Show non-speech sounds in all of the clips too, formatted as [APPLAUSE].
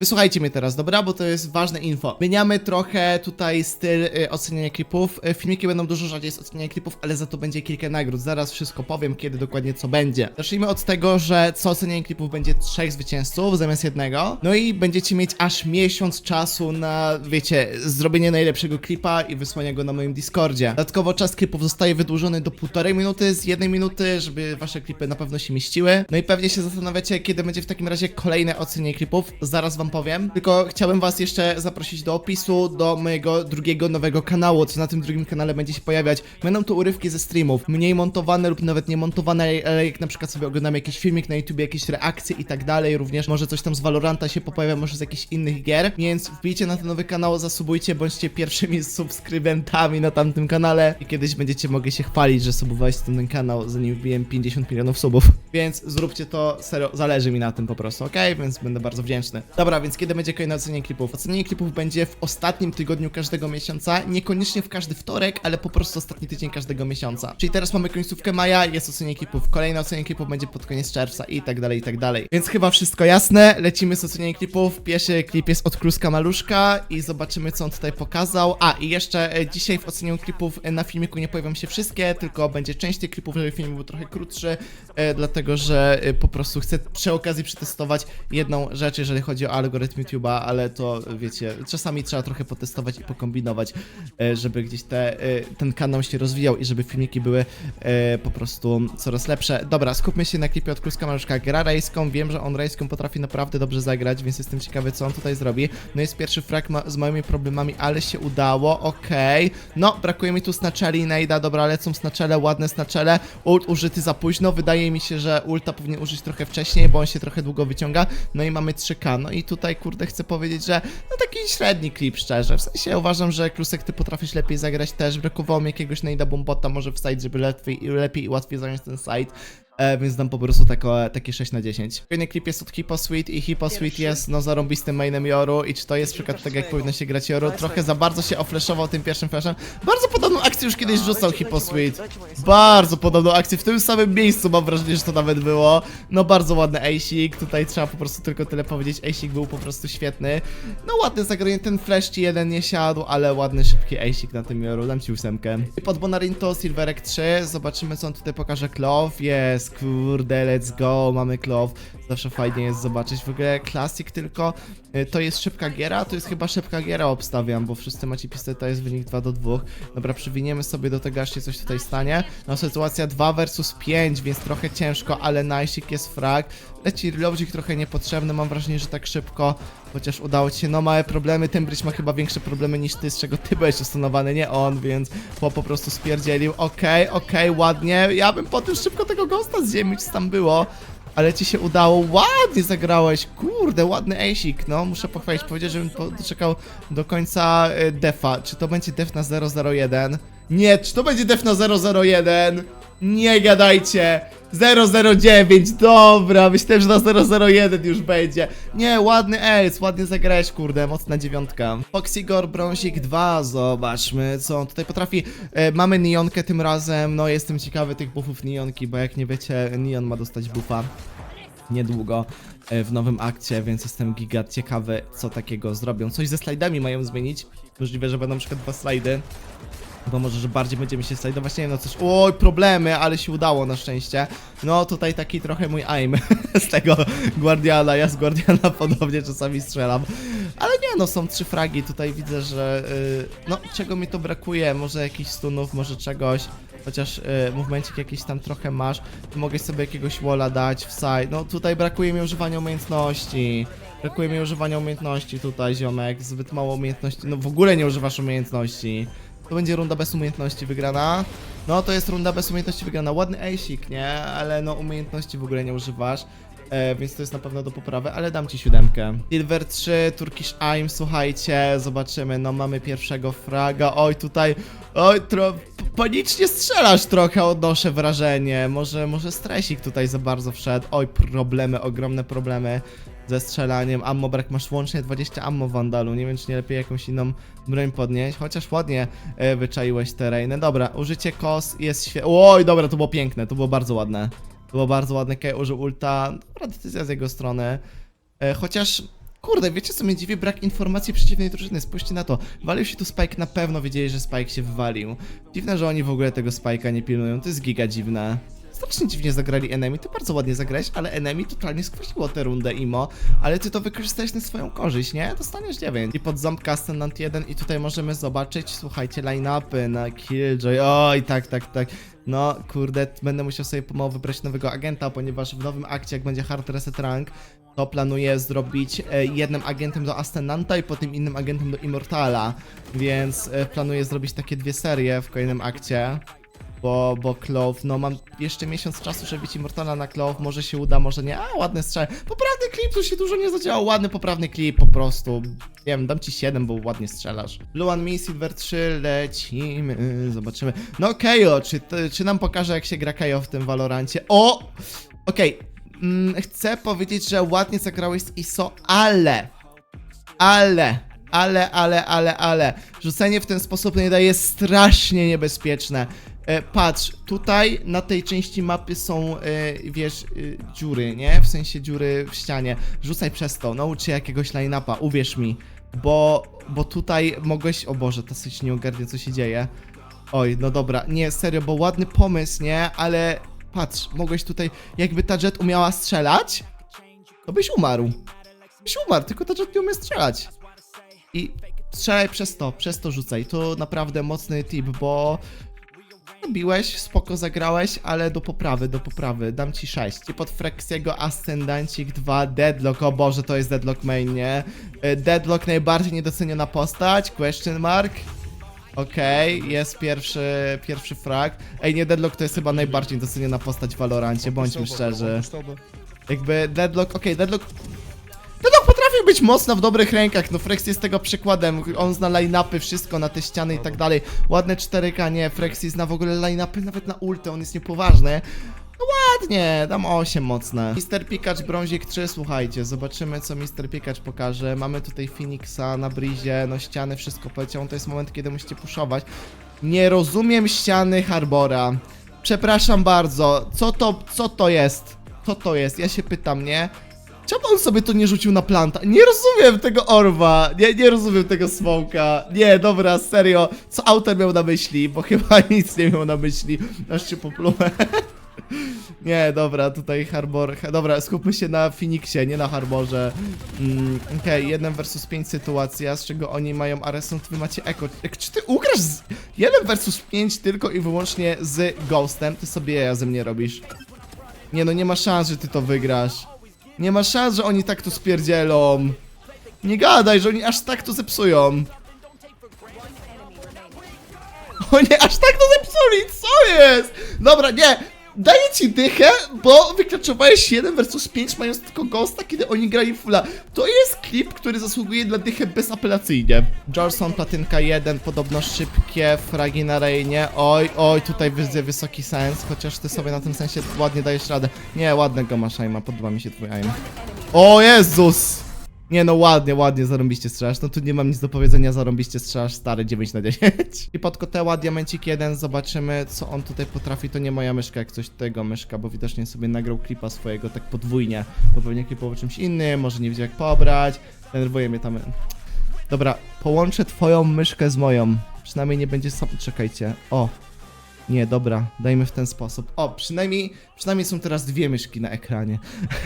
Wysłuchajcie mnie teraz, dobra? Bo to jest ważne info. Zmieniamy trochę tutaj styl y, oceniania klipów. Y, filmiki będą dużo rzadziej z oceniania klipów, ale za to będzie kilka nagród. Zaraz wszystko powiem, kiedy dokładnie co będzie. Zacznijmy od tego, że co ocenianie klipów będzie trzech zwycięzców zamiast jednego. No i będziecie mieć aż miesiąc czasu na, wiecie, zrobienie najlepszego klipa i wysłanie go na moim Discordzie. Dodatkowo czas klipów zostaje wydłużony do półtorej minuty z jednej minuty, żeby wasze klipy na pewno się mieściły. No i pewnie się zastanawiacie, kiedy będzie w takim razie kolejne ocenienie klipów. Zaraz wam powiem. Tylko chciałbym was jeszcze zaprosić do opisu do mojego drugiego nowego kanału, co na tym drugim kanale będzie się pojawiać. Będą to urywki ze streamów, mniej montowane lub nawet nie montowane, ale jak na przykład sobie oglądam jakiś filmik na YouTube, jakieś reakcje i tak dalej, również może coś tam z Valoranta się poprawia, może z jakichś innych gier, więc wbijcie na ten nowy kanał, zasubujcie, bądźcie pierwszymi [LAUGHS] subskrybentami na tamtym kanale i kiedyś będziecie mogli się chwalić, że subowaliście ten kanał, zanim wbiłem 50 milionów subów. Więc zróbcie to, serio, zależy mi na tym po prostu, ok? Więc będę bardzo wdzięczny. Dobra, więc kiedy będzie kolejne ocenienie klipów? Ocenienie klipów będzie w ostatnim tygodniu każdego miesiąca, niekoniecznie w każdy wtorek, ale po prostu ostatni tydzień każdego miesiąca. Czyli teraz mamy końcówkę maja, jest ocenienie klipów, kolejne ocenienie klipów będzie pod koniec czerwca i tak dalej, i tak dalej. Więc chyba wszystko jasne, lecimy z ocenieniem klipów. Pierwszy klip jest od Kluska Maluszka i zobaczymy co on tutaj pokazał. A, i jeszcze e, dzisiaj w ocenieniu klipów e, na filmiku nie pojawią się wszystkie, tylko będzie część tych klipów, żeby film był trochę krótszy, e, dlatego że po prostu chcę przy okazji przetestować jedną rzecz, jeżeli chodzi o algorytm YouTube'a, ale to wiecie, czasami trzeba trochę potestować i pokombinować, e, żeby gdzieś te, e, ten kanał się rozwijał i żeby filmiki były e, po prostu coraz lepsze. Dobra, skupmy się na klipie od Kluska Maluszka. Gra rejską, wiem, że on rejską potrafi naprawdę dobrze zagrać, więc jestem ciekawy, co on tutaj zrobi. No jest pierwszy frag ma, z moimi problemami, ale się udało, okej. No, brakuje mi tu snaczeli, Nejda, dobra, lecą snaczele, ładne snaczele. Ult użyty za późno, wydaje mi się, że ulta powinien użyć trochę wcześniej, bo on się trochę długo wyciąga. No i mamy 3K, no i tutaj, kurde, chcę powiedzieć, że no taki średni klip, szczerze. W sensie uważam, że Klusek, ty potrafisz lepiej zagrać też. Brakowało mi jakiegoś Nejda Bombota może w side, żeby lepiej, lepiej i łatwiej zająć ten side. E, więc dam po prostu tako, takie 6 na 10. Kolejny klip jest od Hippo Sweet i Hippo Sweet jest no zarąbistym mainem Yoru i czy to jest przykład tak jak powinno się grać Yoru? Trochę za bardzo się ofleszował tym pierwszym flashem. Bardzo podobną akcję już kiedyś rzucał Hippo Sweet. Bardzo podobną akcję, w tym samym miejscu mam wrażenie, że to nawet było. No bardzo ładny Ejsik, tutaj trzeba po prostu tylko tyle powiedzieć, Ejsik był po prostu świetny. No ładny zagranie, ten flash ci jeden nie siadł, ale ładny, szybki Ejsik na tym Yoru, dam ci ósemkę. I pod Bonarinto Silverek 3, zobaczymy co on tutaj pokaże Clove, jest, kurde, let's go, mamy Clove. Zawsze fajnie jest zobaczyć. W ogóle Classic tylko y, to jest szybka giera, to jest chyba szybka giera obstawiam, bo wszyscy macie pistoleta, jest wynik 2 do 2. Dobra, przywiniemy sobie do tego, aż się coś tutaj stanie. No sytuacja 2 versus 5, więc trochę ciężko, ale najsik jest frag. Leci reloadzik trochę niepotrzebny, mam wrażenie, że tak szybko, chociaż udało ci się, no małe problemy, ten bridge ma chyba większe problemy niż ty, z czego ty byłeś ustanowany, nie on, więc chłop po prostu spierdzielił. Okej, okej, ładnie, ja bym po tym szybko tego ghosta z ziemi, co tam było. Ale ci się udało, ładnie zagrałeś, kurde, ładny Asik, no, muszę pochwalić, powiedzieć, żebym doczekał do końca e, defa, czy to będzie def na 001? Nie, czy to będzie def na 001? Nie gadajcie, 009, dobra, myślałem, że na 001 już będzie. Nie, ładny ace, ładnie zagrałeś, kurde, mocna dziewiątka. Foxygor Brązik 2, zobaczmy, co on tutaj potrafi. E, mamy Nionkę tym razem, no jestem ciekawy tych buffów Nionki, bo jak nie wiecie, Nion ma dostać buffa niedługo e, w nowym akcie, więc jestem giga ciekawy, co takiego zrobią. Coś ze slajdami mają zmienić. Możliwe, że będą na przykład dwa slajdy. Bo może, że bardziej będziemy się slajdować, nie wiem, no coś, oj, problemy, ale się udało na szczęście. No tutaj taki trochę mój aim [LAUGHS] z tego Guardiana, ja z Guardiana podobnie czasami strzelam. Ale nie, no są trzy fragi, tutaj widzę, że, y, no czego mi to brakuje, może jakichś stunów, może czegoś. Chociaż y, movemencik jakiś tam trochę masz, mogę sobie jakiegoś walla dać w side. No tutaj brakuje mi używania umiejętności. Brakuje mi używania umiejętności tutaj, ziomek. Zbyt mało umiejętności. No w ogóle nie używasz umiejętności. To będzie runda bez umiejętności wygrana. No to jest runda bez umiejętności wygrana. Ładny Asik, nie? Ale no umiejętności w ogóle nie używasz. E, więc to jest na pewno do poprawy, ale dam ci siódemkę. Silver 3, Turkish Aim, słuchajcie, zobaczymy, no mamy pierwszego fraga, oj tutaj, oj, tro, panicznie strzelasz trochę, odnoszę wrażenie, może, może stresik tutaj za bardzo wszedł, oj, problemy, ogromne problemy ze strzelaniem, ammo brak, masz łącznie 20 ammo Wandalu, nie wiem czy nie lepiej jakąś inną broń podnieść, chociaż ładnie e, wyczaiłeś te rejny, dobra, użycie kos jest świetne, oj, dobra, to było piękne, to było bardzo ładne. Było bardzo ładne, Kej użył ulta. Dobra decyzja z jego strony. E, chociaż, kurde, wiecie co mnie dziwi? Brak informacji przeciwnej drużyny, spójrzcie na to. Walił się tu Spike, na pewno wiedzieli, że Spike się wywalił. Dziwne, że oni w ogóle tego Spike'a nie pilnują, to jest giga dziwne. Strasznie dziwnie zagrali Enemy, ty bardzo ładnie zagrałeś, ale Enemy totalnie skwasiło tę rundę, Imo. Ale ty to wykorzystałeś na swoją korzyść, nie? Dostaniesz 9. I pod ząb Ascendant 1 i tutaj możemy zobaczyć, słuchajcie, line-upy na Killjoy. Oj, tak, tak, tak. No, kurde, będę musiał sobie pomału wybrać nowego agenta, ponieważ w nowym akcie, jak będzie Hard Reset Rank, to planuję zrobić e, jednym agentem do Ascendanta i potem innym agentem do Immortala. Więc e, planuję zrobić takie dwie serie w kolejnym akcie. Bo, bo Clove, no mam jeszcze miesiąc czasu, żeby być Immortala na Clove, może się uda, może nie, a ładny strzał. Poprawny klip, tu się dużo nie zadziało, ładny poprawny klip po prostu. Nie wiem, dam ci 7, bo ładnie strzelasz. Blue One Me, Silver 3, lecimy, zobaczymy. No Kejo, czy, czy nam pokaże jak się gra Kejo w tym Valorancie? O! Okej, mm, chcę powiedzieć, że ładnie zagrałeś z ISO, ale... Ale, ale, ale, ale, ale. Rzucenie w ten sposób nie daje strasznie niebezpieczne. E, patrz, tutaj na tej części mapy są, e, wiesz, e, dziury, nie? W sensie dziury w ścianie. Rzucaj przez to, naucz się jakiegoś line-upa, uwierz mi. Bo, bo tutaj mogłeś... O Boże, ta syć nie ogarnia, co się dzieje. Oj, no dobra, nie, serio, bo ładny pomysł, nie? Ale patrz, mogłeś tutaj... Jakby ta Jet umiała strzelać, to byś umarł. Byś umarł, tylko ta Jet nie umie strzelać. I strzelaj przez to, przez to rzucaj. To naprawdę mocny tip, bo biłeś, spoko zagrałeś, ale do poprawy, do poprawy. Dam ci 6. I pod Frexiego Ascendancik 2, Deadlock, o Boże, to jest Deadlock main, nie? E, Deadlock najbardziej niedoceniona postać, question mark. Okej, jest pierwszy, pierwszy frag. Ej, nie, Deadlock to jest chyba najbardziej doceniona postać w Valorancie, bądźmy szczerzy. Jakby Deadlock, okej, Deadlock... Deadlock potrafi być mocno w dobrych rękach, no Frex jest tego przykładem, on zna line-upy, wszystko na te ściany i tak dalej. Ładne 4K, nie, Frex zna w ogóle line-upy nawet na ultę, on jest niepoważny. No ładnie, dam 8 mocne. Mr. Pikachu brązik 3, słuchajcie, zobaczymy co Mr. Pikachu pokaże. Mamy tutaj Phoenixa na brizie, no ściany, wszystko poleciało, to jest moment kiedy musicie puszować. Nie rozumiem ściany Harbora. Przepraszam bardzo, co to, co to jest? Co to jest? Ja się pytam, nie? Czemu on sobie to nie rzucił na planta? Nie rozumiem tego orwa, nie, nie rozumiem tego smoka. Nie, dobra, serio, co autor miał na myśli? Bo chyba [LAUGHS] nic nie miał na myśli. Aż cię poplułem. [LAUGHS] Nie, dobra, tutaj Harbor. ha- Dobra, skupmy się na Phoenixie, nie na Harborze. Mm, Okej, 1 versus 5 sytuacja, z czego oni mają Aresont, wy macie Echo. Czy ty ugrasz z 1 versus 5 tylko i wyłącznie z Ghostem, ty sobie ja ze mnie robisz. Nie no, nie ma szans, że ty to wygrasz. Nie ma szans, że oni tak to spierdzielą. Nie gadaj, że oni aż tak to zepsują. O nie, aż tak to zepsuli, co jest? Dobra, nie, daję ci dychę, bo wykraczowałeś 1 versus 5 mając tylko Ghosta, kiedy oni grali fulla. To jest klip, który zasługuje na dychę bezapelacyjnie. Jorson, platynka 1, podobno szybkie fragi na Reinie. Oj, oj, tutaj widzę wysoki sens, chociaż ty sobie na tym sensie ładnie dajesz radę. Nie, ładnego masz aima, podoba mi się twój aim. O Jezus! Nie no, ładnie, ładnie zarąbiście strzelasz. No tu nie mam nic do powiedzenia, zarąbiście strzelasz, stary 9 na 10. [LAUGHS] I pod koteła diamencik 1, zobaczymy co on tutaj potrafi. To nie moja myszka, jak coś tego myszka, bo widocznie sobie nagrał klipa swojego tak podwójnie. Bo pewnie klipował czymś innym, może nie wiedział jak pobrać. Denerwuje mnie tam. Dobra, połączę twoją myszkę z moją. Przynajmniej nie będzie sam... Czekajcie. O, nie, dobra, dajmy w ten sposób. O, przynajmniej, przynajmniej są teraz dwie myszki na ekranie.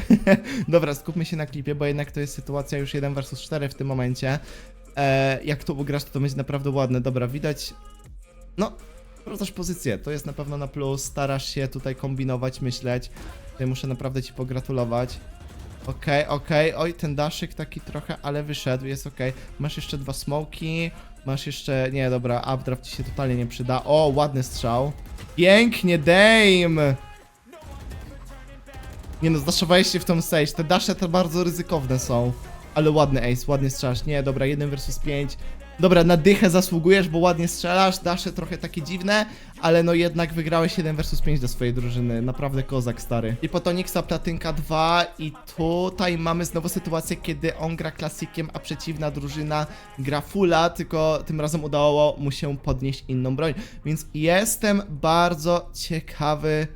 [LAUGHS] dobra, skupmy się na klipie, bo jednak to jest sytuacja już 1 versus 4 w tym momencie. E, jak to ugrasz, to, to będzie naprawdę ładne. Dobra, widać. No, sprawdzasz pozycję, to jest na pewno na plus. Starasz się tutaj kombinować, myśleć. Tutaj muszę naprawdę ci pogratulować. Okej, okej, oj, ten daszyk taki trochę, ale wyszedł, jest okej. Masz jeszcze dwa smoki, masz jeszcze, nie, dobra, updraft ci się totalnie nie przyda. O, ładny strzał. Pięknie, Dame! Nie no, zdaszowałeś się w tą stage, te dasze to bardzo ryzykowne są. Ale ładny ace, ładnie strzelasz. Nie, dobra, 1 versus 5. Dobra, na dychę zasługujesz, bo ładnie strzelasz, dasze trochę takie dziwne, ale no jednak wygrałeś 1 versus 5 do swojej drużyny. Naprawdę kozak stary. I Potonixa Platynka 2 i tutaj mamy znowu sytuację, kiedy on gra klasikiem, a przeciwna drużyna gra fulla, tylko tym razem udało mu się podnieść inną broń. Więc jestem bardzo ciekawy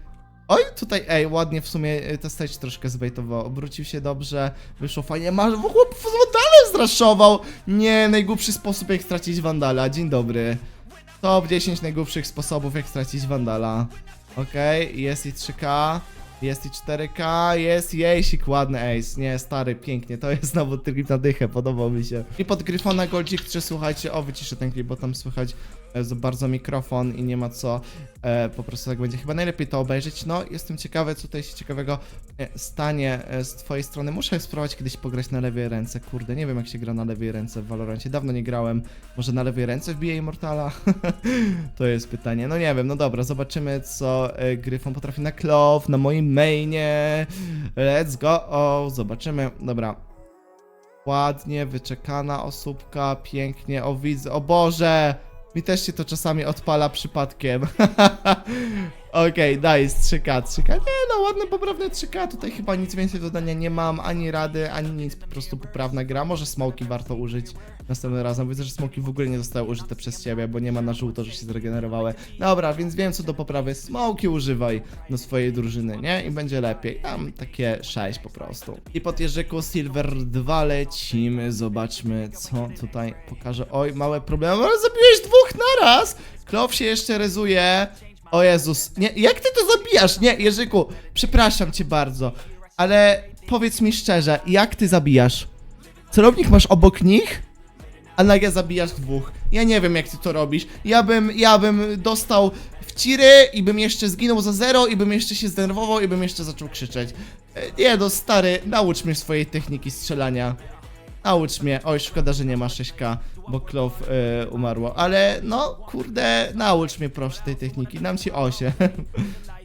Oj, tutaj, ej, ładnie w sumie e, stage troszkę zbejtował. Obrócił się dobrze, wyszło fajnie. Masz, chłop z Wandalem zraszował! Nie, najgłupszy sposób jak stracić Wandala. Dzień dobry. Top 10 najgłupszych sposobów jak stracić Wandala. Okej, jest i 3K. Jest i 4K, jest jejsik, ładny ace. Nie, stary, pięknie, to jest [LAUGHS] znowu klip na dychę, podobał mi się. I pod Gryfona Goldzik 3, słuchajcie, o wyciszę ten klip, bo tam słychać za bardzo mikrofon i nie ma co, e, po prostu tak będzie chyba najlepiej to obejrzeć. No, jestem ciekawy, co tutaj się ciekawego e, stanie e, z twojej strony. Muszę spróbować kiedyś pograć na lewej ręce, kurde, nie wiem jak się gra na lewej ręce w Valorancie, dawno nie grałem. Może na lewej ręce wbiję Immortala? [LAUGHS] to jest pytanie, no nie wiem, no dobra, zobaczymy co Gryfon potrafi na Clove, na moim mainie. Let's go, zobaczymy, dobra. Ładnie, wyczekana osóbka, pięknie, o widzę, o Boże! Mi też się to czasami odpala przypadkiem. [LAUGHS] Okej, daj, 3K, 3K. Nie no, ładne, poprawne 3K. Tutaj chyba nic więcej do dodania nie mam, ani rady, ani nic, po prostu poprawna gra. Może smoki warto użyć następnym razem. Widzę, że smoki w ogóle nie zostały użyte przez ciebie, bo nie ma na żółto, że się zregenerowały. Dobra, więc wiem co do poprawy. Smoki używaj do swojej drużyny, nie? I będzie lepiej. Tam takie 6 po prostu. I po Jerzyku Silver 2 lecimy. Zobaczmy, co tutaj pokaże. Oj, małe problemy, ale zabiłeś dwóch naraz! Klow się jeszcze rezuje. O Jezus, nie, jak ty to zabijasz? Nie, Jerzyku, przepraszam cię bardzo, ale powiedz mi szczerze, jak ty zabijasz? Celownik masz obok nich, a nagle zabijasz dwóch. Ja nie wiem, jak ty to robisz. Ja bym, ja bym dostał w ciry i bym jeszcze zginął za zero i bym jeszcze się zdenerwował i bym jeszcze zaczął krzyczeć. E, Nie no, stary, naucz mnie swojej techniki strzelania. Naucz mnie. Oj, szkoda, że nie ma 6K, bo Clove y, umarło. Ale no, kurde, naucz mnie proszę tej techniki. Dam ci 8.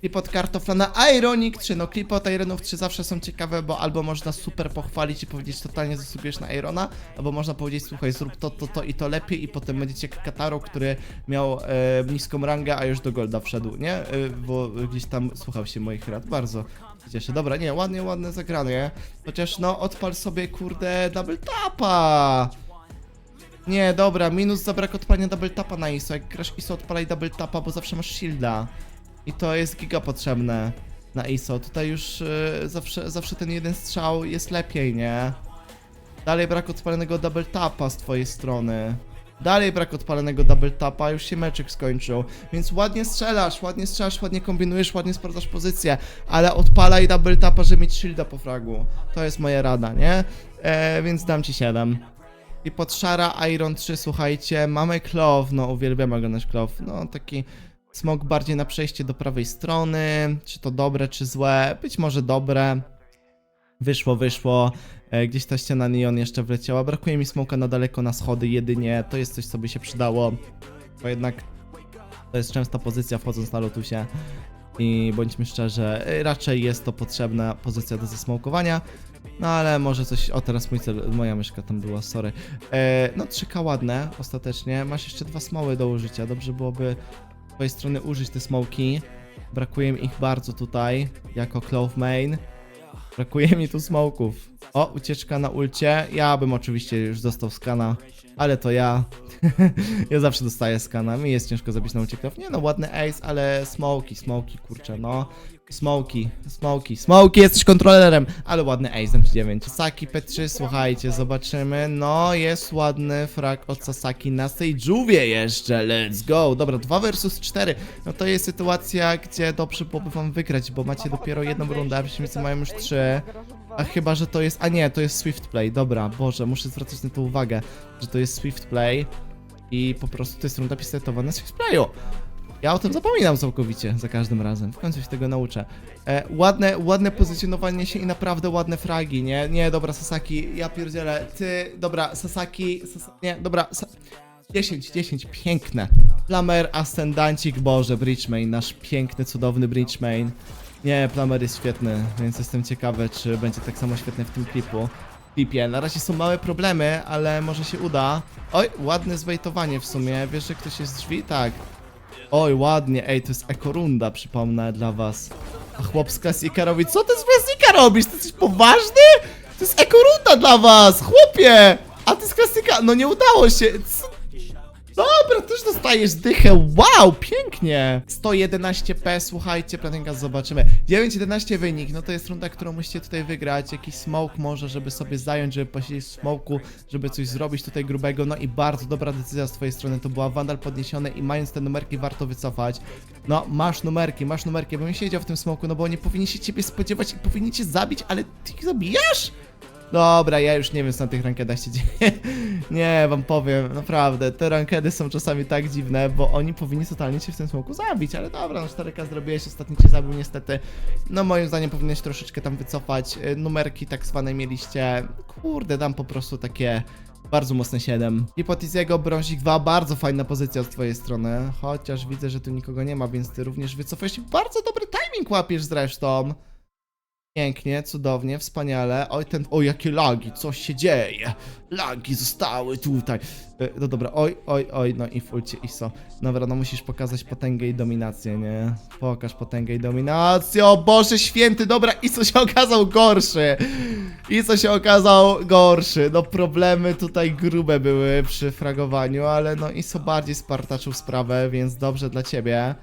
I pod kartoflana Ironic 3. No, klipy Ironów 3 zawsze są ciekawe, bo albo można super pochwalić i powiedzieć totalnie zasługujesz na Irona, albo można powiedzieć słuchaj, zrób to, to, to i to lepiej i potem będziecie jak Kataro, który miał e, niską rangę, a już do Golda wszedł, nie? E, bo gdzieś tam słuchał się moich rad. Bardzo cieszę. Dobra, nie, ładnie, ładne zagranie. Chociaż no, odpal sobie, kurde, double tapa! Nie, dobra, minus za brak odpalenia double tapa na ISO. Jak grasz ISO, odpalaj double tapa, bo zawsze masz shielda. I to jest giga potrzebne na ISO. Tutaj już y, zawsze, zawsze ten jeden strzał jest lepiej, nie? Dalej brak odpalonego double tapa z twojej strony. Dalej brak odpalonego double tapa, już się meczek skończył. Więc ładnie strzelasz, ładnie strzelasz, ładnie kombinujesz, ładnie sprawdzasz pozycję, ale odpalaj double tapa, żeby mieć shielda po fragu. To jest moja rada, nie? E, więc dam ci 7. I pod szara Iron 3, słuchajcie, mamy Clove, no uwielbiam oglądać Clove, no taki smok bardziej na przejście do prawej strony, czy to dobre, czy złe, być może dobre. Wyszło, wyszło, e, gdzieś ta ściana neon jeszcze wleciała, brakuje mi smoka na daleko na schody jedynie, to jest coś, co by się przydało, bo jednak to jest częsta pozycja wchodząc na lotusie. I bądźmy szczerzy, raczej jest to potrzebna pozycja do zasmokowania. No ale może coś. O, teraz mój cel, moja myszka tam była, sorry. E, no, 3K ładne, ostatecznie. Masz jeszcze dwa smoły do użycia. Dobrze byłoby z twojej strony użyć te smoki. Brakuje mi ich bardzo tutaj, jako Clove Main. Brakuje mi tu smoków. O, ucieczka na ulcie. Ja bym oczywiście już dostał skana, ale to ja. [LAUGHS] ja zawsze dostaję skana. Mi jest ciężko zabić na uciekach. Nie no, ładny ace, ale smoki, smoki, kurczę, no. Smoki, smoki, smoki, jesteś kontrolerem, ale ładny ace, dam ci 9. Sasaki P3, słuchajcie, zobaczymy. No, jest ładny frag od Sasaki na stage'ówie jeszcze, let's go. Dobra, 2 versus 4. No to jest sytuacja, gdzie dobrze byłoby wam wygrać, bo macie dopiero jedną rundę, a przeciwnicy mają już 3. A chyba, że to jest, a nie, to jest Swift Play, dobra, Boże, muszę zwracać na to uwagę, że to jest Swift Play i po prostu to jest runda pistoletowa na Swift Playu. Ja o tym zapominam całkowicie za każdym razem. W końcu się tego nauczę. E, ładne, ładne pozycjonowanie się i naprawdę ładne fragi, nie? Nie, dobra, Sasaki, ja pierdzielę. Ty, dobra, Sasaki, Sasa, nie, dobra, Sa 10, 10, piękne. Flamer, Ascendancik, Boże, Bridgemain, nasz piękny, cudowny Bridgemain. Nie, Flamer jest świetny, więc jestem ciekawy, czy będzie tak samo świetny w tym klipu. Klipie. Na razie są małe problemy, ale może się uda. Oj, ładne zwejtowanie w sumie. Wiesz, że ktoś jest z drzwi? Tak. Oj, ładnie, ej, to jest ekorunda, przypomnę dla was. A chłop z klasika co ty z klasika robisz? Ty jesteś poważny? To jest ekorunda dla was, chłopie! A ty z klasika, no nie udało się. Co? Dobra, też dostajesz dychę. Wow, pięknie. 111p, słuchajcie, Platynka, zobaczymy. 9-11 wynik, no to jest runda, którą musicie tutaj wygrać. Jakiś smoke może, żeby sobie zająć, żeby posiedzieć w smoku, żeby coś zrobić tutaj grubego. No i bardzo dobra decyzja z twojej strony. To była wandal podniesiony i mając te numerki warto wycofać. No, masz numerki, masz numerki. Bym siedział w tym smoku, no bo nie powinni się ciebie spodziewać i powinni cię zabić, ale ty ich zabijasz? Dobra, ja już nie wiem, co na tych rankedach się dzieje. [LAUGHS] nie, wam powiem, naprawdę, te rankedy są czasami tak dziwne, bo oni powinni totalnie cię w tym smoku zabić, ale dobra, no 4K zrobiłeś, ostatni cię zabił niestety. No moim zdaniem powinieneś troszeczkę tam wycofać. Y, Numerki tak zwane mieliście. Kurde, dam po prostu takie bardzo mocne 7. Hipotiziego brązik 2, bardzo fajna pozycja z twojej strony, chociaż widzę, że tu nikogo nie ma, więc ty również wycofujesz bardzo dobry timing łapiesz zresztą. Pięknie, cudownie, wspaniale. Oj, ten. O, jakie lagi, coś się dzieje. Lagi zostały tutaj. E, No dobra, oj, oj, oj, no i fulcie ISO. Dobra, no musisz pokazać potęgę i dominację, nie? Pokaż potęgę i dominację. O Boże święty, dobra, ISO się okazał gorszy. ISO się okazał gorszy. No problemy tutaj grube były przy fragowaniu, ale no ISO bardziej spartaczył sprawę, więc dobrze dla ciebie.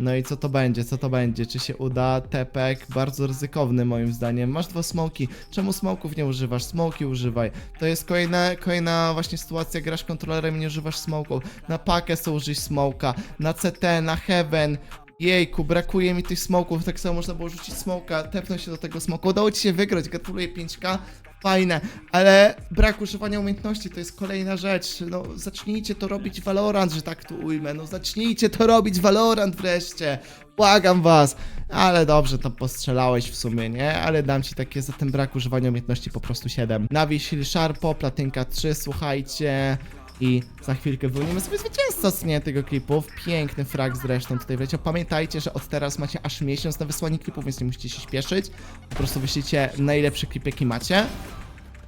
No i co to będzie, co to będzie? Czy się uda? Tepek, bardzo ryzykowny moim zdaniem. Masz dwa smoki. Czemu smoków nie używasz? Smoki używaj. To jest kolejna, kolejna właśnie sytuacja, grasz kontrolerem i nie używasz smoków. Na pakę sobie użyj smoka, na CT, na heaven. Jejku, brakuje mi tych smoków, tak samo można było rzucić smoka, tepnąć się do tego smoka. Udało ci się wygrać, gratuluję 5k, fajne, ale brak używania umiejętności to jest kolejna rzecz. No, zacznijcie to robić Valorant, że tak tu ujmę. No, zacznijcie to robić Valorant wreszcie. Błagam was. Ale dobrze, to postrzelałeś w sumie, nie? Ale dam ci takie za ten brak używania umiejętności po prostu 7. Nawi Sharpo, Platynka 3, słuchajcie. I za chwilkę wyłonimy sobie zwycięzcę z nie tego klipu. Piękny frag zresztą tutaj wiecie. Pamiętajcie, że od teraz macie aż miesiąc na wysłanie klipów, więc nie musicie się śpieszyć. Po prostu wyślijcie najlepszy klip jaki macie.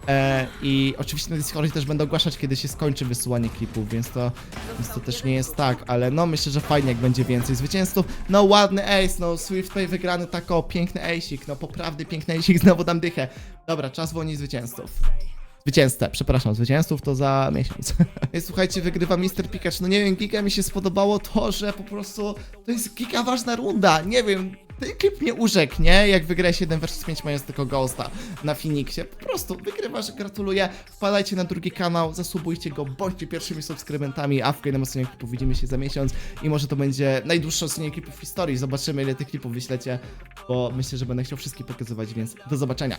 E, I oczywiście na Discordzie też będę ogłaszać, kiedy się skończy wysyłanie klipów, więc to, więc to też nie jest tak, ale no myślę, że fajnie jak będzie więcej zwycięzców. No ładny ace, no Swift tutaj wygrany tako, piękny ace'ik, no poprawny piękny ace'ik, znowu dam dychę. Dobra, czas wolniej zwycięzców. Zwycięzcę, przepraszam, zwycięzców to za miesiąc. [LAUGHS] Słuchajcie, wygrywa Mr. Pikachu. No nie wiem, giga mi się spodobało to, że po prostu to jest giga ważna runda. Nie wiem, ten klip mnie urzekł, nie? Jak wygrałeś 1 vs 5 mając tylko Ghosta na Phoenixie. Po prostu wygrywasz, gratuluję. Wpadajcie na drugi kanał, zasubujcie go, bądźcie pierwszymi subskrybentami, a w kolejnym odcinku klipów widzimy się za miesiąc i może to będzie najdłuższy odcinek klipów w historii. Zobaczymy ile tych klipów wyślecie, bo myślę, że będę chciał wszystkie pokazywać, więc do zobaczenia.